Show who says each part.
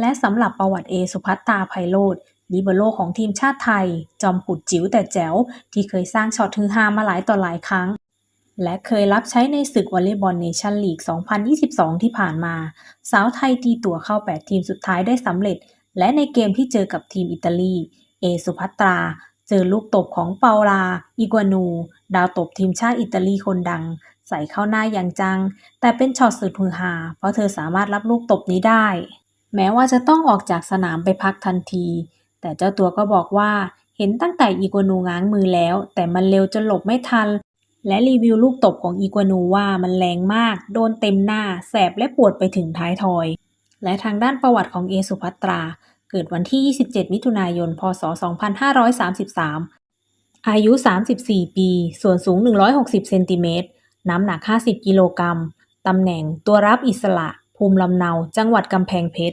Speaker 1: และสำหรับประวัติเอสุพัตตาไพโรจน์ลิเบโรของทีมชาติไทย จอมขุดจิ๋วแต่แจ๋ว ที่เคยสร้างช็อตฮือฮามาหลายต่อหลายครั้ง และเคยรับใช้ในศึกวอลเลย์บอลเนชั่นลีก 2022 ที่ผ่านมา สาวไทยตีตัวเข้า 8 ทีมสุดท้ายได้สำเร็จ และในเกมที่เจอกับทีมอิตาลี เอสุพัตรา เจอลูกตบของเปาลา อิกวานู ดาวตบทีมชาติอิตาลีคนดัง ใส่เข้าหน้าอย่างจัง แต่เป็นช็อตสุดฮือฮาเพราะเธอสามารถรับลูกตบนี้ได้ แม้ว่าจะต้องออกจากสนามไปพักทันที แต่เจ้าตัวก็บอกว่าเห็นตั้งแต่อีกัวนูง้างมือแล้ว แต่มันเร็วจนหลบไม่ทัน และรีวิวลูกตบของอีกัวนูว่ามันแรงมาก โดนเต็มหน้า แสบและปวดไปถึงท้ายทอย และทางด้านประวัติของเอสุภัตรา เกิดวันที่ 27 มิถุนายน พศ 2533 อายุ 34 ปี ส่วนสูง 160 เซนติเมตร น้ำหนัก 50 กิโลกรัม ตำแหน่งตัวรับอิสระ ภูมิลำเนา จังหวัดกำแพงเพชร